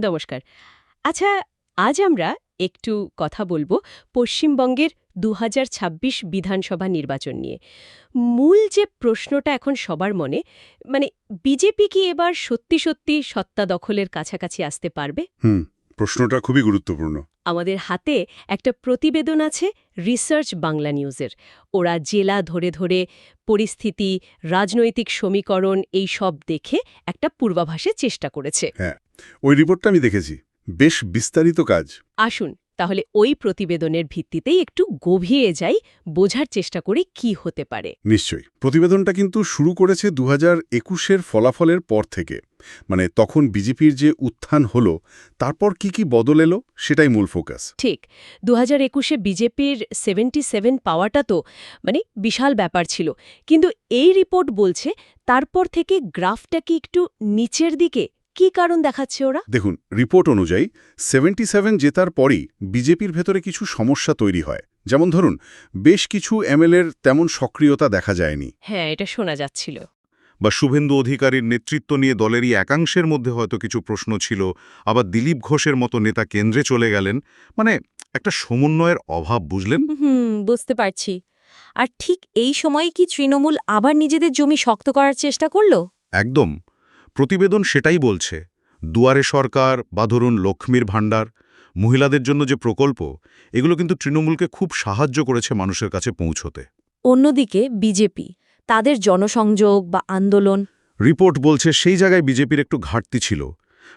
নমস্কার। আচ্ছা আজ আমরা একটু কথা বলব পশ্চিমবঙ্গের দু হাজার ছাব্বিশ বিধানসভা নির্বাচন নিয়ে। মূল যে প্রশ্নটা এখন সবার মনে মানে বিজেপি কি এবার সত্যি সত্যি সত্তা দখলের কাছাকাছি আসতে পারবে? হুম প্রশ্নটা খুবই গুরুত্বপূর্ণ। আমাদের হাতে একটা প্রতিবেদন আছে রিসার্চ বাংলা নিউজের। ওরা জেলা ধরে ধরে পরিস্থিতি রাজনৈতিক সমীকরণ এই সব দেখে একটা পূর্বাভাসের চেষ্টা করেছে। ওই রিপোর্টটা আমি দেখেছি। বেশ বিস্তারিত কাজ। আসুন তাহলে ওই প্রতিবেদনের ভিত্তিতেই একটু গভীরে যাই বোঝার চেষ্টা করি কি হতে পারে। নিশ্চয়ই। প্রতিবেদনটা কিন্তু শুরু করেছে দু হাজার একুশের ফলাফলের পর থেকে। মানে তখন বিজেপির যে উত্থান হলো তারপর কি কি বদল এলো সেটাই মূল ফোকাস। ঠিক। দু হাজার একুশে বিজেপির সেভেন্টি সেভেন পাওয়াটা তো মানে বিশাল ব্যাপার ছিল। কিন্তু এই রিপোর্ট বলছে তারপর থেকে গ্রাফটা কি একটু নিচের দিকে কি কারণ দেখাচ্ছে ওরা? দেখুন রিপোর্ট অনুযায়ী সেভেন্টি সেভেন জেতার পরই বিজেপির ভেতরে কিছু সমস্যা তৈরি হয়। যেমন ধরুন বেশ কিছু এমএলএর তেমন সক্রিয়তা দেখা যায়নি। হ্যাঁ এটা শোনা যাচ্ছিল। বা শুভেন্দু অধিকারীর নেতৃত্ব নিয়ে দলেরই একাংশের মধ্যে হয়তো কিছু প্রশ্ন ছিল। আবার দিলীপ ঘোষের মতো নেতা কেন্দ্রে চলে গেলেন। মানে একটা সমন্বয়ের অভাব বুঝলেন? হুম বুঝতে পারছি। আর ঠিক এই সময়ে কি তৃণমূল আবার নিজেদের জমি শক্ত করার চেষ্টা করল? একদম। প্রতিবেদন সেটাই বলছে দুয়ারে সরকার বা ধরুন লক্ষ্মীর ভাণ্ডার মহিলাদের জন্য যে প্রকল্প এগুলো কিন্তু তৃণমূলকে খুব সাহায্য করেছে মানুষের কাছে পৌঁছতে। অন্যদিকে বিজেপি তাদের জনসংযোগ বা আন্দোলন। রিপোর্ট বলছে সেই জায়গায় বিজেপির একটু ঘাটতি ছিল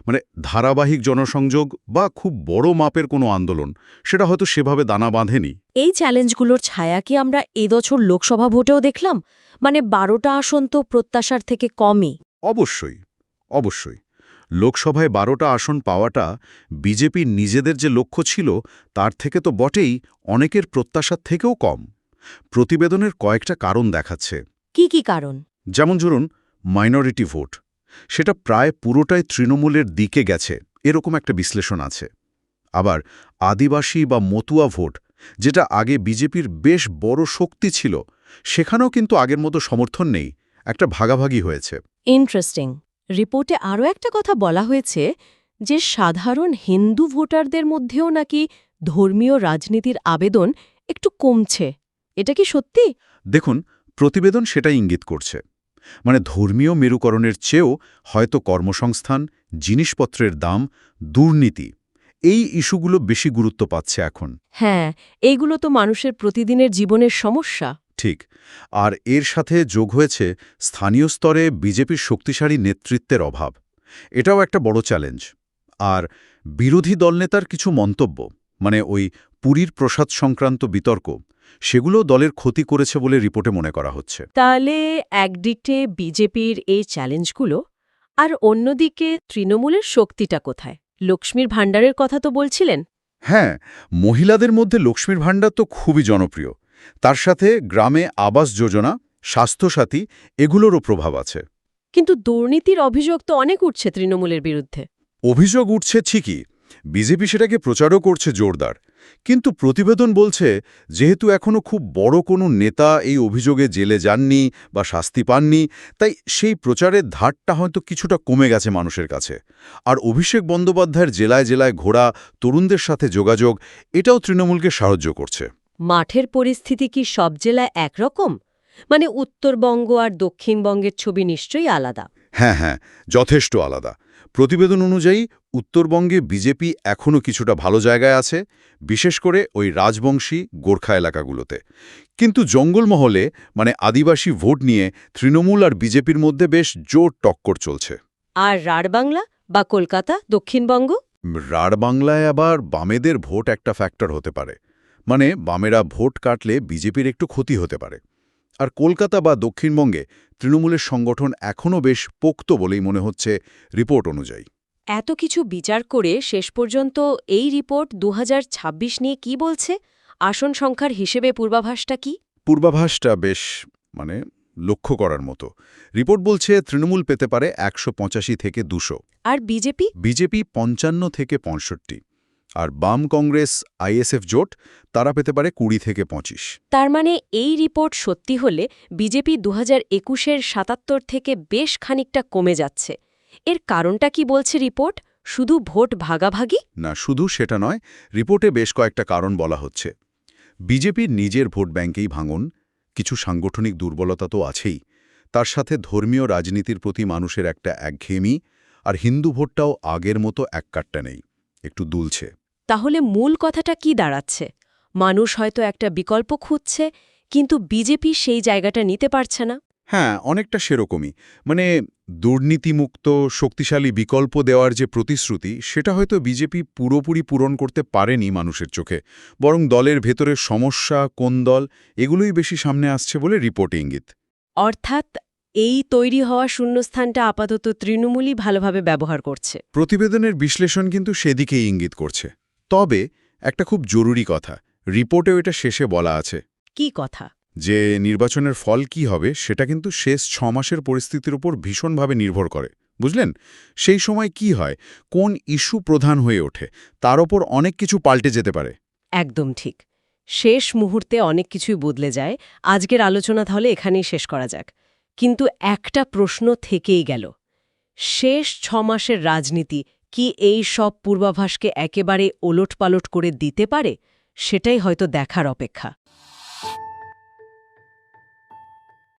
মানে ধারাবাহিক জনসংযোগ বা খুব বড় মাপের কোনো আন্দোলন সেটা হয়তো সেভাবে দানা বাঁধেনি। এই চ্যালেঞ্জগুলোর ছায়া কি আমরা এবছর লোকসভা ভোটেও দেখলাম? মানে বারোটা আসন তো প্রত্যাশার থেকে কমই। অবশ্যই অবশ্যই। লোকসভায় বারোটা আসন পাওয়াটা বিজেপির নিজেদের যে লক্ষ্য ছিল তার থেকে তো বটেই অনেকের প্রত্যাশার থেকেও কম। প্রতিবেদনের কয়েকটা কারণ দেখাচ্ছে। কি কি কারণ? যেমন ধরুন মাইনরিটি ভোট সেটা প্রায় পুরোটাই তৃণমূলের দিকে গেছে এরকম একটা বিশ্লেষণ আছে। আবার আদিবাসী বা মতুয়া ভোট যেটা আগে বিজেপির বেশ বড় শক্তি ছিল সেখানেও কিন্তু আগের মতো সমর্থন নেই একটা ভাগাভাগি হয়েছে। ইন্টারেস্টিং রিপোর্টে আরও একটা কথা বলা হয়েছে যে সাধারণ হিন্দু ভোটারদের মধ্যেও নাকি ধর্মীয় রাজনীতির আবেদন একটু কমছে। এটা কি সত্যি? দেখুন প্রতিবেদন সেটা ইঙ্গিত করছে। মানে ধর্মীয় মেরুকরণের চেয়েও হয়তো কর্মসংস্থান জিনিসপত্রের দাম দুর্নীতি এই ইস্যুগুলো বেশি গুরুত্ব পাচ্ছে এখন। হ্যাঁ এইগুলো তো মানুষের প্রতিদিনের জীবনের সমস্যা। ঠিক। আর এর সাথে যোগ হয়েছে স্থানীয় স্তরে বিজেপির শক্তিশালী নেতৃত্বের অভাব। এটাও একটা বড় চ্যালেঞ্জ। আর বিরোধী দলনেতার কিছু মন্তব্য মানে ওই পুরীর প্রসাদ সংক্রান্ত বিতর্ক সেগুলো দলের ক্ষতি করেছে বলে রিপোর্টে মনে করা হচ্ছে। তাহলে একদিকে বিজেপির এই চ্যালেঞ্জগুলো আর অন্যদিকে তৃণমূলের শক্তিটা কোথায়? লক্ষ্মীর ভাণ্ডারের কথা তো বলছিলেন। হ্যাঁ মহিলাদের মধ্যে লক্ষ্মীর ভাণ্ডার তো খুবই জনপ্রিয়। তার সাথে গ্রামে আবাস যোজনা স্বাস্থ্যসাথী এগুলোরও প্রভাব আছে। কিন্তু দুর্নীতির অভিযোগ তো অনেক উঠছে তৃণমূলের বিরুদ্ধে। অভিযোগ উঠছে ঠিকই বিজেপি সেটাকে প্রচারও করছে জোরদার। কিন্তু প্রতিবেদন বলছে যেহেতু এখনও খুব বড় কোনো নেতা এই অভিযোগে জেলে যাননি বা শাস্তি পাননি তাই সেই প্রচারের ধারটা হয়তো কিছুটা কমে গেছে মানুষের কাছে। আর অভিষেক বন্দ্যোপাধ্যায়ের জেলায় জেলায় ঘোরা তরুণদের সাথে যোগাযোগ এটাও তৃণমূলকে সাহায্য করছে। মাঠের পরিস্থিতি কি সব জেলায় একরকম? মানে উত্তরবঙ্গ আর দক্ষিণবঙ্গের ছবি নিশ্চয়ই আলাদা। হ্যাঁ হ্যাঁ যথেষ্ট আলাদা। প্রতিবেদন অনুযায়ী উত্তরবঙ্গে বিজেপি এখনও কিছুটা ভালো জায়গায় আছে বিশেষ করে ওই রাজবংশী গোর্খা এলাকাগুলোতে। কিন্তু জঙ্গলমহলে মানে আদিবাসী ভোট নিয়ে তৃণমূল আর বিজেপির মধ্যে বেশ জোর টক্কর চলছে। আর রাঢ়বাংলা বা কলকাতা দক্ষিণবঙ্গ? রাঢ় বাংলায় আবার বামেদের ভোট একটা ফ্যাক্টর হতে পারে। মানে বামেরা ভোট কাটলে বিজেপির একটু ক্ষতি হতে পারে। আর কলকাতা বা দক্ষিণবঙ্গে তৃণমূলের সংগঠন এখনও বেশ পোক্ত বলেই মনে হচ্ছে রিপোর্ট অনুযায়ী। এত কিছু বিচার করে শেষ পর্যন্ত এই রিপোর্ট দু হাজার ছাব্বিশ নিয়ে কি বলছে? আসন সংখ্যার হিসেবে পূর্বাভাসটা কি? পূর্বাভাসটা বেশ মানে লক্ষ্য করার মতো। রিপোর্ট বলছে তৃণমূল পেতে পারে একশো পঁচাশি থেকে দুশো। আর বিজেপি? বিজেপি পঞ্চান্ন থেকে পঁয়ষট্টি। আর বাম কংগ্রেস আইএসএফ জোট তারা পেতে পারে কুড়ি থেকে পঁচিশ। তার মানে এই রিপোর্ট সত্যি হলে বিজেপি দু হাজার একুশের সাতাত্তর থেকে বেশ খানিকটা কমে যাচ্ছে। এর কারণটা কি বলছে রিপোর্ট? শুধু ভোট ভাগাভাগি? না শুধু সেটা নয় রিপোর্টে বেশ কয়েকটা কারণ বলা হচ্ছে। বিজেপির নিজের ভোট ব্যাংকেই ভাঙন কিছু সাংগঠনিক দুর্বলতা তো আছেই। তার সাথে ধর্মীয় রাজনীতির প্রতি মানুষের একটা একঘেয়েমি আর হিন্দু ভোটটাও আগের মতো এককাট্টা নেই একটু দুলছে। তাহলে মূল কথাটা কি দাঁড়াচ্ছে? মানুষ হয়তো একটা বিকল্প খুঁজছে কিন্তু বিজেপি সেই জায়গাটা নিতে পারছে না। হ্যাঁ অনেকটা সেরকমই। মানে দুর্নীতিমুক্ত শক্তিশালী বিকল্প দেওয়ার যে প্রতিশ্রুতি সেটা হয়তো বিজেপি পুরোপুরি পূরণ করতে পারেনি মানুষের চোখে। বরং দলের ভেতরের সমস্যা কোন দল এগুলোই বেশি সামনে আসছে বলে রিপোর্ট ইঙ্গিত। অর্থাৎ এই তৈরি হওয়া শূন্যস্থানটা আপাতত তৃণমূলই ভালোভাবে ব্যবহার করছে। প্রতিবেদনের বিশ্লেষণ কিন্তু সেদিকেই ইঙ্গিত করছে। তবে একটা খুব জরুরি কথা রিপোর্টেও এটা শেষে বলা আছে। কি কথা? যে নির্বাচনের ফল কি হবে সেটা কিন্তু শেষ ছ মাসের পরিস্থিতির উপর ভীষণভাবে নির্ভর করে বুঝলেন? সেই সময় কি হয় কোন ইস্যু প্রধান হয়ে ওঠে তার ওপর অনেক কিছু পাল্টে যেতে পারে। একদম ঠিক। শেষ মুহূর্তে অনেক কিছুই বদলে যায় আজকের আলোচনা তাহলে এখানেই শেষ করা যাক। কিন্তু একটা প্রশ্ন থেকেই গেল শেষ ছ মাসের রাজনীতি কি এই সব পূর্বাভাসকে একেবারে ওলটপালট করে দিতে পারে সেটাই হয়তো দেখার অপেক্ষা।